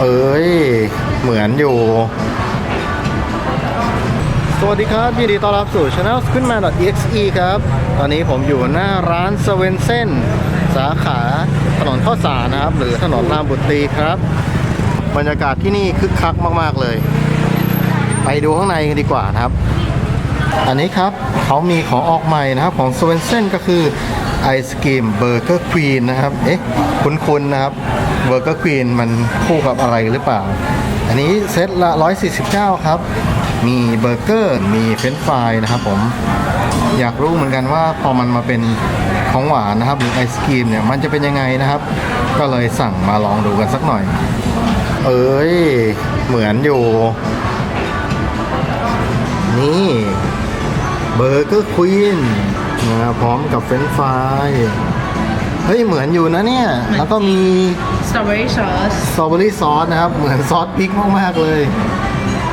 เอ้ย เหมือนอยู่ สวัสดีครับ ยินดีต้อนรับสู่ Channel s q u i d m a n .exe ครับ ตอนนี้ผมอยู่หน้าร้านเซเว่นเซนสาขาถนนข้าวสารนะครับ หรือถนนรามบุตรีครับ บรรยากาศที่นี่คึกคักมาก ๆ เลย ไปดูข้างในกันดีกว่านะครับ อันนี้ครับเขามีของออกใหม่นะครับของ s w e n s o n ก็คือไอศกรีมเบอร์เกอร์ควีนนะครับ เอ๊ะ คุ้นๆนะครับ เบอร์เกอร์ควีนมันคู่กับอะไรหรือเปล่า อันนี้เซตละ 149 ครับ มีเบอร์เกอร์ มีเฟรนฟรายนะครับผม อยากรู้เหมือนกันว่าพอมันมาเป็นของหวานนะครับ หรือไอศกรีมเนี่ยมันจะเป็นยังไงนะครับ ก็เลยสั่งมาลองดูกันสักหน่อย เอ้ย เหมือนอยู่ นี่เบอร์เกอร์ควีนนะพร้อมกับเฟรนฟราย เฮ้ยเหมือนอยู่นะเนี่ย แล้วก็มี strawberry sauce สตรอเบอรี่ซอสนะครับ เหมือนซอสพริกมากๆเลย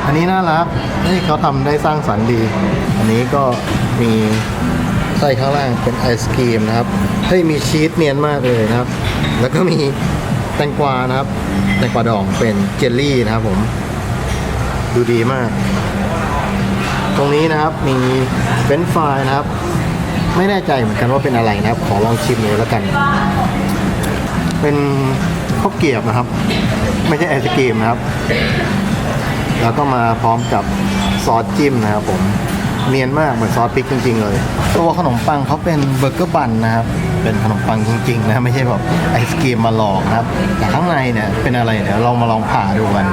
อันนี้น่ารักนี่เขาทำได้สร้างสรรค์ดี อันนี้ก็มีไส้ข้างล่างเป็นไอศครีมนะครับเฮ้ยมีชีสเนียนมากเลยนะครับ แล้วก็มีแตงกวานะครับ แตงกวาดองเป็นเจลลี่นะครับผม ดูดีมาก ตรงนี้นะครับมีเฟรนช์ฟรายนะครับ ไม่แน่ใจเหมือนกันว่าเป็นอะไรนะครับ ขอลองชิมเลยแล้วกัน เป็นข้าวเกรียบนะครับ ไม่ใช่ไอศกรีมนะครับ แล้วก็มาพร้อมกับซอสจิ้มนะครับผมเนียนมากเหมือนซอสพริกจริง ๆ เลย ตัวขนมปังเขาเป็นเบอร์เกอร์บันนะครับ เป็นขนมปังจริง ๆ นะไม่ใช่แบบไอศกรีมมาหลอกครับ แต่ข้างในเนี่ยเป็นอะไรเดี๋ยวเรามาลองผ่าดูกัน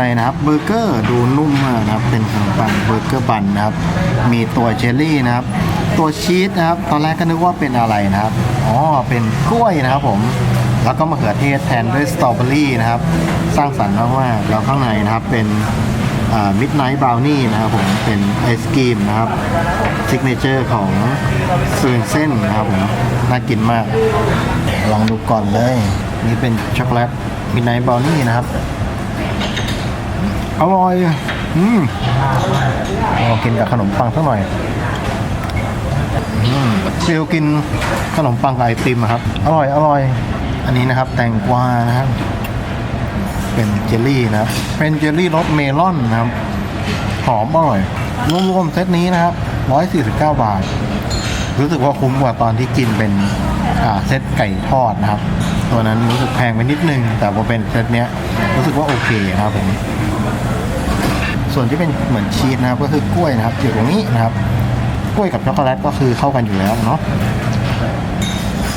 ข้างในะครับเบอร์เกอร์ดูนุ่มมากนะครับเป็นขนมปังเบอร์เกอร์บันนะครับ มีตัวเจลลี่นะครับ ตัวชีสนะครับ ตอนแรกก็นึกว่าเป็นอะไรนะครับอ๋อเป็นกล้วยนะครับผมแล้วก็มะเขือเทศแทนด้วยสตรอเบอรี่นะครับ สร้างสรรค์มากๆแล้วข้างในนะครับเป็นมิดไนท์บราวนี่นะครับผมเป็นไอศกรีมนะครับซิกเนเจอร์ของซืนเส้นนะครับผมน่ากินมาก ลองดูก่อนเลย นี่เป็นช็อกโกแลตมิดไนท์บราวนี่นะครับ อร่อย อืมลองกินกับขนมปังสักหน่อยอืมฟิลกินขนมปังกับไอติมครับ อร่อยอร่อย อันนี้นะครับ แตงกวานะครับ เป็นเจลลี่นะครับ เป็นเจลลี่รสเมลอนนะครับ หอมอร่อย รวมๆเซตนี้นะครับ 149 บาท รู้สึกว่าคุ้มกว่าตอนที่กินเป็นเซตไก่ทอดนะครับ ตัวนั้นรู้สึกแพงไปนิดนึง แต่พอเป็นเซตเนี้ยรู้สึกว่าโอเคครับผม ส่วนที่เป็นเหมือนชีสนะครับก็คือกล้วยนะครับอยู่ตรงนี้นะครับ กล้วยกับช็อกโกแลตก็คือเข้ากันอยู่แล้วเนาะ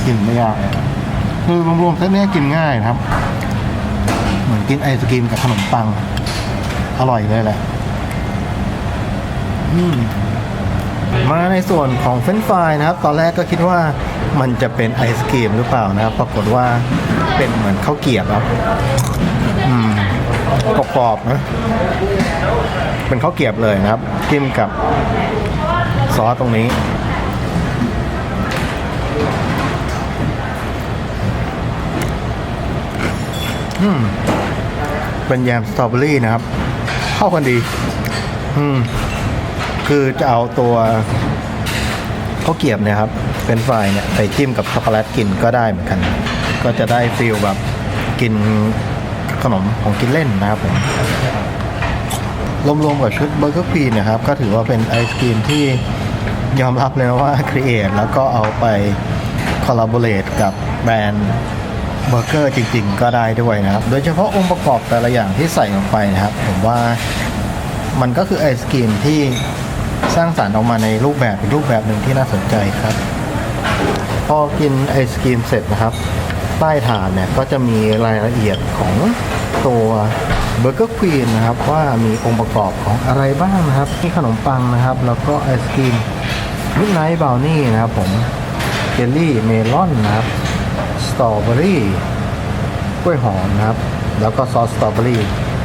กินไม่ยากคือรวมๆเซตนี้กินง่ายนะครับ เหมือนกินไอศกรีมกับขนมปัง อร่อยเลยแหละอืมมาในส่วนของเฟรนช์ฟรายนะครับ ตอนแรกก็คิดว่ามันจะเป็นไอศกรีมหรือเปล่านะครับ ปรากฏว่าเป็นเหมือนข้าวเกรียบครับ กรอบๆนะเป็นข้าวเกียบเลยนะครับจิ้มกับซอสตรงนี้ เป็นแยมสตรอเบอรี่นะครับ เข้ากันดี อืม คือจะเอาตัวข้าวเกียบเนี่ยครับ เป็นไฟรายเนี่ยไปจิ้มกับช็อกโกแลตกินก็ได้เหมือนกัน ก็จะได้ฟีลแบบกิน ขนมของกินเล่นนะครับผมรวมๆกับชุดเบอร์เกอร์ควีนนะครับ ก็ถือว่าเป็นไอศกรีมที่ยอมรับเลยว่าครีเอทแล้วก็เอาไปคอลลาบอร์เรทกับแบรนด์เบอร์เกอร์จริง ๆ ก็ได้ด้วยนะครับ โดยเฉพาะองค์ประกอบแต่ละอย่างที่ใส่ลงไปนะครับ ผมว่ามันก็คือไอศกรีมที่สร้างสรรค์ออกมาในรูปแบบเป็นรูปแบบหนึ่งที่น่าสนใจครับ พอกินไอศกรีมเสร็จนะครับ ใต้ฐานเนี่ยก็จะมีรายละเอียดของตัวเบอร์เกอร์ควีนนะครับว่ามีองค์ประกอบของอะไรบ้างนะครับมีขนมปังนะครับ แล้วก็ไอศกรีมมิดไนท์บาวนี่นะครับผมเจลลี่เมลอนนะครับสตรอเบอรี่กล้วยหอมนะครับ แล้วก็ซอสสตรอเบอรี่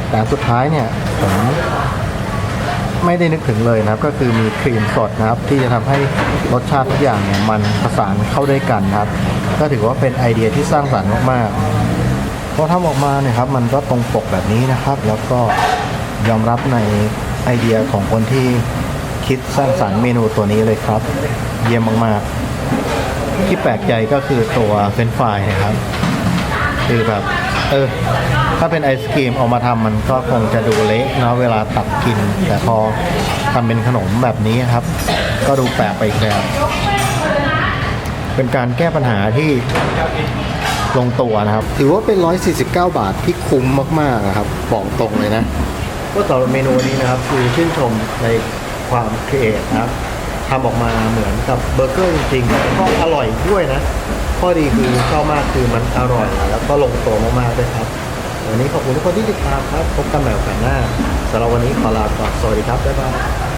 แต่สุดท้ายเนี่ยผมไม่ได้นึกถึงเลยนะครับก็คือมีครีมสดนะครับ ที่จะทำให้รสชาติทุกอย่างเนี่ยมันผสานเข้าด้วยกันนะครับ ก็ถือว่าเป็นไอเดียที่สร้างสรรค์มากๆพอทำออกมาเนี่ยครับมันก็ตรงปกแบบนี้นะครับ แล้วก็ยอมรับในไอเดียของคนที่คิดสร้างสรรค์เมนูตัวนี้เลยครับ เยี่ยมมากๆ ที่แปลกใจก็คือตัวเฟรนฟรายนะครับ คือแบบเออถ้าเป็นไอศครีมเอามาทำมันก็คงจะดูเละเนาะเวลาตักกิน แต่พอทำเป็นขนมแบบนี้ครับ ก็ดูแปลกไปอีกแบบ เป็นการแก้ปัญหาที่ลงตัวนะครับ ถือว่าเป็น 149 บาทที่คุ้มมากๆอะครับบอกตรงเลยนะ ก็สำหรับเมนูนี้นะครับ คือชื่นชมในความครีเอทนะครับทำออกมาเหมือนกับเบอร์เกอร์จริงๆแล้วก็อร่อยด้วยนะ ข้อดีคือชอบมากคือมันอร่อย แล้วก็ลงตัวมากๆด้วยครับ วันนี้ขอบคุณทุกคนที่ติดตามครับ พบกันใหม่โอกาสหน้าสำหรับวันนี้ขอลาก่อนสวัสดีครับบ๊ายบาย